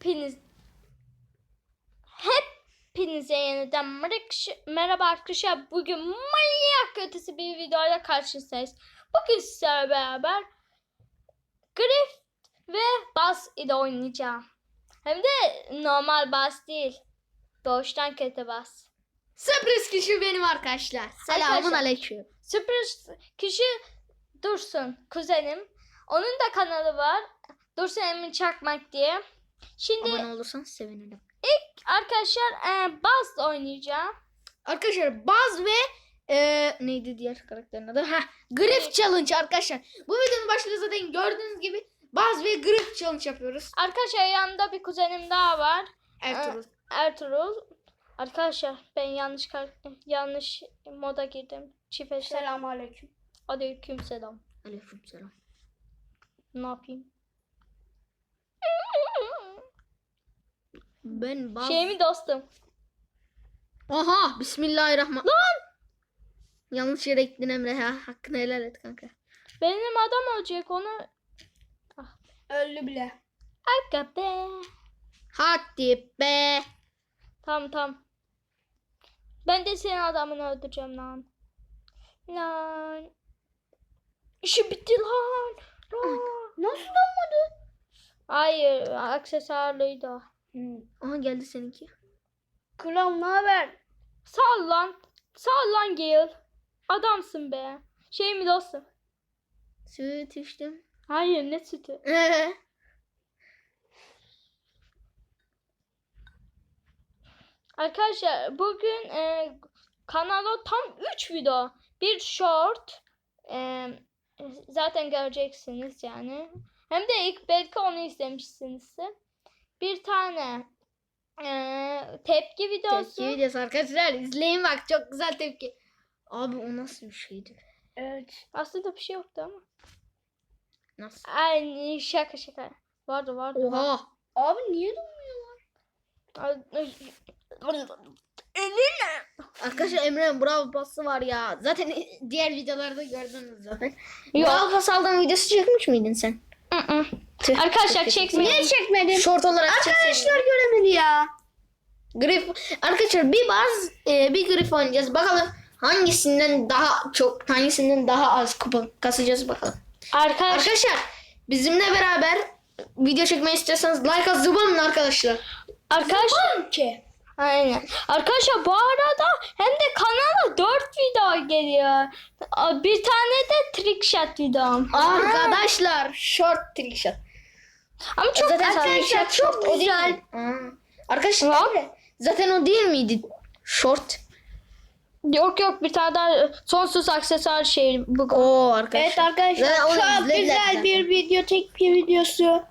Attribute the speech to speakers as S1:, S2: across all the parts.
S1: Hepiniz Hepinize yeniden merhaba- arkadaşlar. Bugün manyak ötesi bir videoyla karşınızdayız. Bugün sizlerle beraber Grift ve Bas ile oynayacağım. Hem de normal Bas değil. Doğuştan kötü Bas.
S2: Sürpriz kişi benim arkadaşlar. Selamun
S1: Arkadaşlar.
S2: aleyküm.
S1: Sürpriz kişi Dursun kuzenim. Onun da kanalı var. Dursun Emin Çakmak diye. Şimdi
S2: Abone olursanız sevinirim.
S1: arkadaşlar e, Buzz oynayacağım.
S2: Arkadaşlar Baz ve e, neydi diğer karakterin adı? Ha, Griff Challenge arkadaşlar. Bu videonun başlığı zaten gördüğünüz gibi Baz ve Griff Challenge yapıyoruz.
S1: Arkadaşlar yanında bir kuzenim daha var.
S2: Ertuğrul.
S1: Ertuğrul. Arkadaşlar ben yanlış yanlış moda girdim. Çift eşler.
S2: Selamun aleyküm.
S1: Aleyküm selam.
S2: Aleyküm selam.
S1: Ne yapayım?
S2: Ben Baz.
S1: Şey mi dostum?
S2: Aha Bismillahirrahmanirrahim. Lan! Yanlış yere gittin Emre ya. Hakkını helal et kanka.
S1: Benim adam ölecek onu.
S3: Öldü bile.
S1: Aga be.
S2: Hadi be.
S1: Tamam tamam. Ben de senin adamını öldüreceğim lan. Lan. İşi bitti lan. Lan.
S3: Nasıl olmadı?
S1: Hayır aksesuarlıydı o.
S2: Aha geldi seninki.
S3: Kral ne haber?
S1: Sağ ol lan. Sağ ol lan Gale. Adamsın be. Şey mi dostum?
S2: Süt içtim.
S1: Hayır ne sütü. Arkadaşlar bugün e, kanalda tam 3 video. Bir short. e, zaten göreceksiniz yani. Hem de ilk belki onu izlemişsinizdir. Bir tane e, tepki videosu.
S2: Tepki videosu arkadaşlar. izleyin bak çok güzel tepki. Abi o nasıl bir şeydi?
S3: Evet.
S1: Aslında bir şey yoktu ama.
S2: Nasıl?
S1: Ay şaka şaka. Vardı vardı.
S2: Oha.
S3: Abi niye durmuyorlar?
S1: Ay,
S2: Arkadaşlar Emre'nin bravo pası var ya. Zaten diğer videolarda gördünüz zaten.
S1: Yok.
S2: Bravo pas aldığın videosu çekmiş miydin sen?
S1: ı-ı.
S2: Tüh.
S1: Arkadaşlar çekmeyin.
S3: Niye çekmedin?
S2: Short olarak
S3: Arkadaşlar
S2: çekseydin.
S3: göremedi ya.
S2: Grif. Arkadaşlar bir baz e, bir grif oynayacağız. Bakalım hangisinden daha çok hangisinden daha az kupa kasacağız bakalım.
S1: Arkadaşlar
S2: Arkadaşlar bizimle beraber video çekmeyi istiyorsanız like zıbanın arkadaşlar.
S1: arkadaşlar
S3: Ki.
S1: aynen. Arkadaşlar bu arada hem de kanala 4 video geliyor. Bir tane de trick shot videom.
S2: Arkadaşlar short trick shot.
S1: Ama çok
S2: Zaten trick shot
S3: çok
S2: o
S3: güzel.
S2: Arkadaşlar zaten o değil miydi? Short.
S1: Yok yok bir tane daha sonsuz aksesuar şey bu.
S2: Oo arkadaşlar.
S3: Evet arkadaşlar çok güzel bir video, tek bir videosu.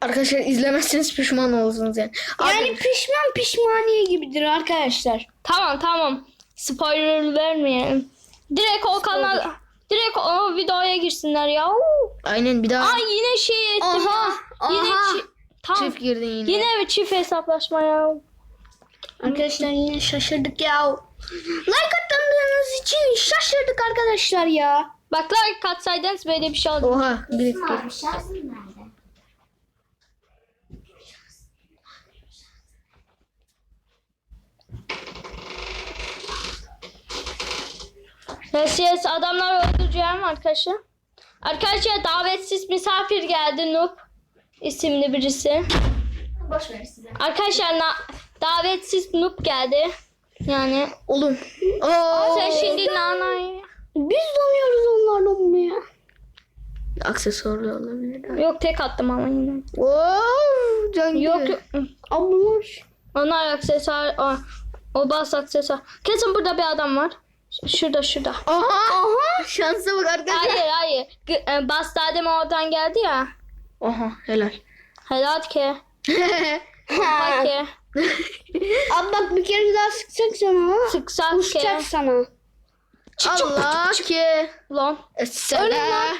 S2: Arkadaşlar izlemezseniz pişman olursunuz yani. Abi,
S3: Yani pişman pişmaniye gibidir arkadaşlar.
S1: Tamam tamam. Spoiler vermeyelim. Direkt o kanal direkt o videoya girsinler ya. Uuu.
S2: aynen bir daha.
S1: Ay yine şey ettim
S2: Aha,
S1: ya. Yine
S2: aha.
S1: çi- tamam.
S2: Çift girdin yine.
S1: Yine bir çift hesaplaşma ya.
S3: Arkadaşlar yine şaşırdık ya. Like attığınız için şaşırdık arkadaşlar ya.
S1: Bak like atsaydınız böyle bir şey oldu.
S2: Oha. Grif girmiş.
S1: Yes yes adamlar öldüreceğim arkadaşlar. Arkadaşlar davetsiz misafir geldi Noob isimli birisi.
S2: Boş ver size.
S1: Arkadaşlar na- davetsiz Noob geldi. Yani
S2: Oğlum. Oo.
S1: sen şimdi nanayı
S3: Biz donuyoruz onlardan mı ya?
S2: Aksesuarlı olabilir.
S1: yok tek attım ama yine.
S2: Oo. Can
S1: Yok yok. Onlar aksesuar o, o bas aksesuar. Kesin burada bir adam var. Şurada şurada.
S2: Aha. Aha. Şansa bak arkadaşlar.
S1: Hayır hayır. G- e, Bas da demin oradan geldi ya.
S2: Oha helal.
S1: Helal ki. Haki.
S3: Abi bak bir kere daha sıkacak sana.
S1: Sıksak ki.
S3: Uçacak sana.
S2: Allah ki.
S1: Lan.
S2: Selam.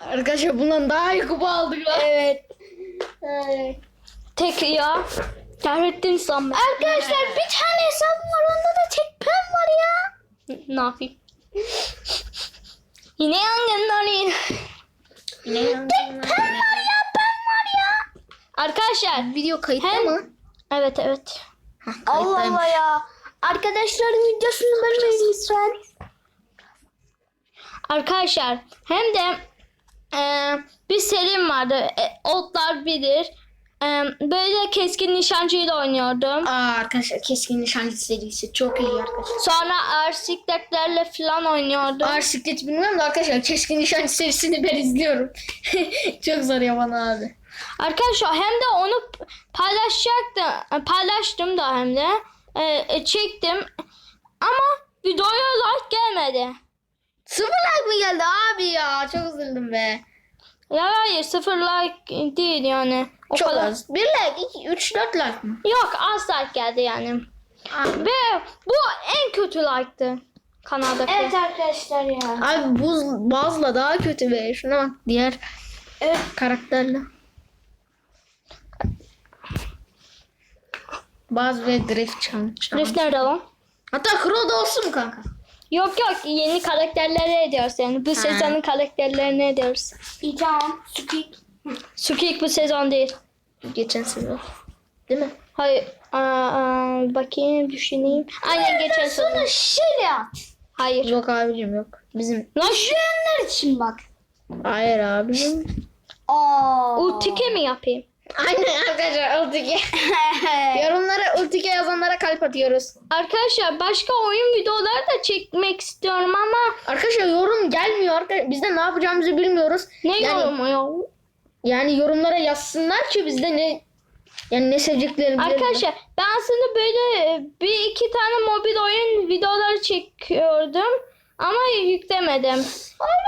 S2: Arkadaşlar bundan daha iyi kupa aldık lan.
S3: Evet.
S1: Tek ya. Kahrettin sanma.
S3: Arkadaşlar bir tane hesabım var onda da tek pen var ya.
S1: Ne yapayım? Yine yangınlar yine.
S2: Yine yandım.
S1: Arkadaşlar
S2: Video kayıtta
S1: Hem-
S2: mı?
S1: evet evet.
S3: Allah
S2: Kayıttaymış.
S3: Allah ya. Arkadaşların videosunu bölmeyin lütfen.
S1: Arkadaşlar hem de e, bir serim vardı. E, Otlar bilir. E, böyle keskin nişancıyla oynuyordum.
S2: Aa arkadaşlar keskin nişancı serisi çok iyi arkadaşlar.
S1: Sonra arsikletlerle falan oynuyordum.
S2: Ağır siklet bilmiyorum da arkadaşlar keskin nişancı serisini ben izliyorum. çok zor ya bana abi.
S1: Arkadaşlar hem de onu paylaşacaktım. Paylaştım da hem de. E, e, çektim. Ama videoya like gelmedi.
S2: Sıfır like mı geldi abi ya? Çok üzüldüm be.
S1: Ya hayır sıfır like değil yani. O
S2: çok
S1: kadar.
S2: az. Bir like, iki, üç, dört like mı?
S1: Yok az like geldi yani.
S2: Abi,
S1: Ve bu en kötü like'tı kanaldaki.
S3: Evet arkadaşlar ya.
S2: abi buz, bazla daha kötü be. Şuna bak diğer
S3: Evet.
S2: karakterle. Baz ve Drift Challenge.
S1: Rift nerede lan?
S2: Hatta Crow da olsun kanka?
S1: Yok yok yeni karakterleri ediyoruz yani. Bu sezonun karakterlerini ediyoruz.
S3: İyi tamam. Squeak.
S1: Sukik bu sezon değil.
S2: Geçen sezon. Değil mi?
S1: Hayır. Aa, aa, bakayım düşüneyim. Aynen geçen sezon.
S3: Sonra şöyle at.
S1: Hayır.
S2: Yok abicim yok. Bizim
S1: Lan şu
S3: için bak.
S2: hayır abicim.
S3: Aa.
S1: ultike mi yapayım?
S2: Aynen arkadaşlar Ultike. Yorumlara Ultike yazanlara kalp atıyoruz.
S1: Arkadaşlar başka oyun videoları da çekmek istiyorum ama
S2: Arkadaşlar yorum gelmiyor. Arkadaşlar biz de ne yapacağımızı bilmiyoruz.
S1: ne
S2: Yani-
S1: yorumu ya?
S2: Yani yorumlara yazsınlar ki biz de ne yani ne seveceklerini bilelim.
S1: Arkadaşlar ben aslında böyle e, bir iki tane mobil oyun videoları çekiyordum ama yüklemedim.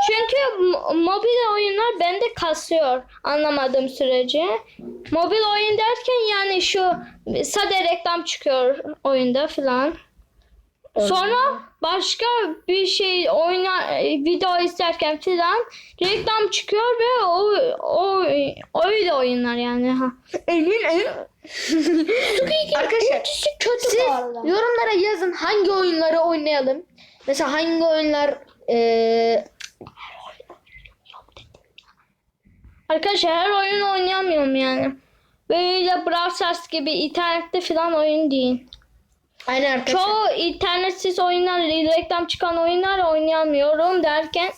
S1: Çünkü mo- mobil oyunlar bende kasıyor anlamadığım sürece. Mobil oyun derken yani şu sade reklam çıkıyor oyunda falan. Sonra başka bir şey oyna video izlerken falan reklam çıkıyor ve o o öyle oyunlar yani ha.
S2: Arkadaşlar
S3: kötü
S2: siz yorumlara yazın hangi oyunları oynayalım. Mesela hangi oyunlar eee
S1: Arkadaşlar her oyun oynayamıyorum yani. Böyle Brawl Stars gibi internette falan oyun değil.
S2: aynen arkadaşlar.
S1: Çoğu internetsiz oyunlar, reklam çıkan oyunlar oynayamıyorum derken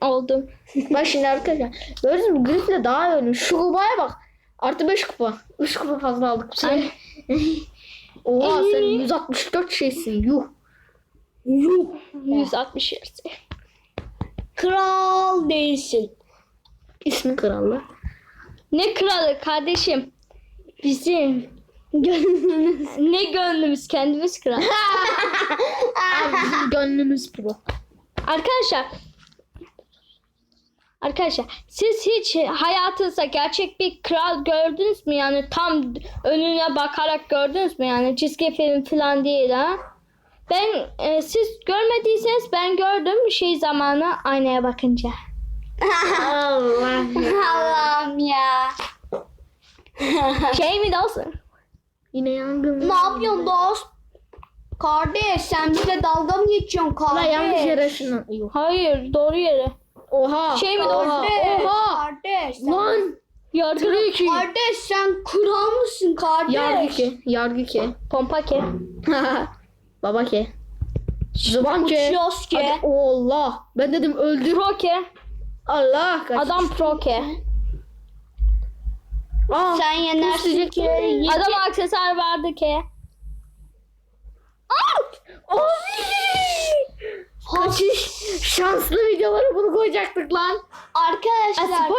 S1: oldum.
S2: Bak şimdi arkadaşlar. Gördünüz mü? Grif'le daha iyi Şu kupaya bak. Artı 5 kupa. 3 kupa fazla aldık. Sen... Oha sen 164 şeysin. Yuh.
S1: Yuh. 160 yersi.
S3: Kral değilsin.
S2: İsmi krallı.
S1: Ne kralı kardeşim. Bizim gönlümüz. ne gönlümüz kendimiz kral.
S2: Bizim gönlümüz pro.
S1: Arkadaşlar Arkadaşlar siz hiç hayatınızda gerçek bir kral gördünüz mü? Yani tam önüne bakarak gördünüz mü? Yani çizgi film falan değil ha. Ben e, siz görmediyseniz ben gördüm şey zamanı aynaya bakınca.
S2: Allah ya.
S3: Allah'ım ya.
S1: Şey mi olsun?
S2: Yine yangın.
S3: ne yapıyorsun dost? Kardeş sen bize dalga mı geçiyorsun
S2: La
S3: kardeş?
S2: yanlış yere şunu.
S1: Hayır doğru yere.
S2: Oha.
S1: Şey mi olsun?
S3: Kardeş,
S2: Oha.
S3: kardeş, sen,
S2: Lan.
S1: Yargı
S2: ki.
S3: kardeş sen kral mısın kardeş?
S2: Yargı ke. Yargı ke.
S1: pompa ke.
S2: Baba
S3: ki.
S2: Hadi, Allah. Ben dedim öldür.
S1: Pro ke.
S2: Allah kaç.
S1: Adam pro ke.
S2: Aa,
S3: Sen yenersin ki.
S1: Adam aksesuar vardı ke.
S2: Kaçış. Şanslı videoları bunu koyacaktık lan.
S3: Arkadaşlar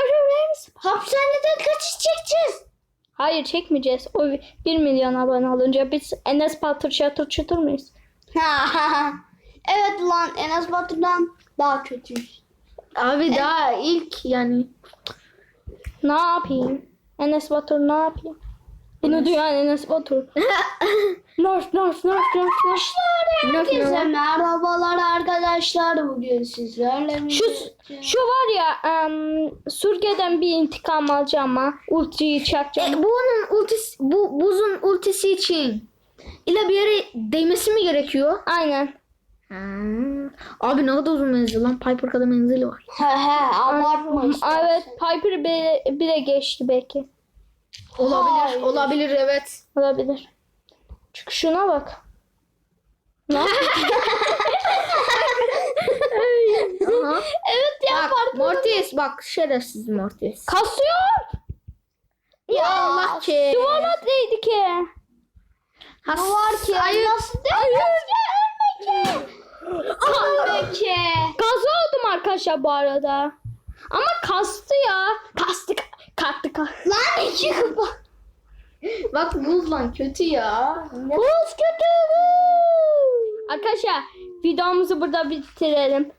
S3: hapishaneden kaçış çekeceğiz.
S1: Hayır çekmeyeceğiz. O 1 milyon abone olunca biz Enes Batur çatır çutur muyuz?
S3: evet lan Enes Batur'dan daha kötüyüz.
S2: Abi daha ilk yani.
S1: Ne yapayım? Enes Batur ne yapayım? Bunu duyan Enes Batur. Nerf, nerf, nerf, nerf, nerf.
S3: Herkese merhabalar arkadaşlar. Bugün sizlerle
S1: Şu, şu var ya em, Sürge'den bir intikam alacağım ama ultiyi çakacağım.
S2: E, bunun ultisi, bu buzun ultisi için illa bir yere değmesi mi gerekiyor?
S1: Aynen.
S2: Hmm. Abi ne kadar uzun menzil lan. Piper kadar menzili var.
S3: He he abartma istersen.
S1: Evet Piper bile, bile geçti belki.
S2: Olabilir.
S3: Hayır.
S2: Olabilir evet.
S1: Olabilir. Çünkü şuna bak. Ne?
S2: Aha.
S1: evet ya
S2: Bak
S1: farklı.
S2: Mortis bak şerefsiz Mortis.
S1: Kasıyor.
S2: Ya Allah ki.
S1: Duvara değdi ki.
S2: Has.
S3: Var ki.
S2: Hayır.
S3: Nasıl
S1: Hayır. Ölme ki.
S3: Ölme ki.
S1: Gaz oldum arkadaşlar bu arada. Ama kastı ya. Kastı. Kalktı kalktı.
S3: Lan iki kupa.
S2: Bak buz lan kötü ya.
S1: Buz kötü. Arkadaşlar videomuzu burada bitirelim.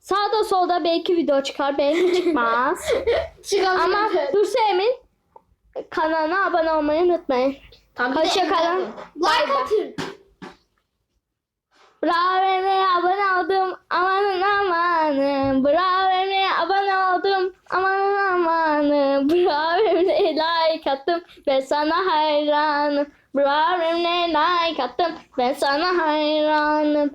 S1: Sağda solda belki video çıkar belki çıkmaz.
S2: Çıkalım.
S1: Ama Dursa Emin kanalına abone olmayı unutmayın.
S2: Tam bir de
S1: Hoşça kalın.
S2: Emre.
S3: Like atın.
S1: Bravo Emre'ye abone oldum. Amanın amanın. Bravo like. Ben sana hayranım. Bravo Emre'ye like attım. Ben sana hayranım.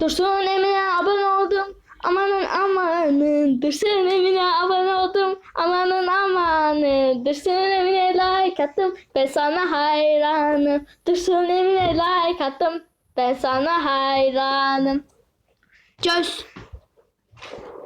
S1: Dursun Emine abone oldum. Amanın amanın. Dursun Emine abone oldum. Amanın amanın. Dursun Emine like attım. Ben sana hayranım. Dursun Emine like attım. Ben sana hayranım.
S3: Çöz.